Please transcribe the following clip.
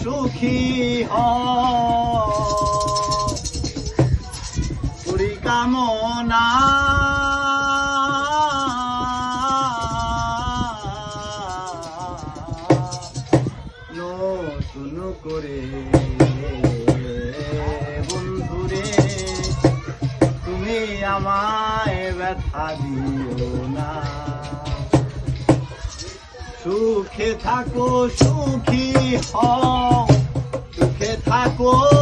সুখী হরি কামনা। নতুন করে বন্ধুরে তুমি আমায় ব্যথা দিও না। সুখে থাকো সুখী হও। সুখে থাকো।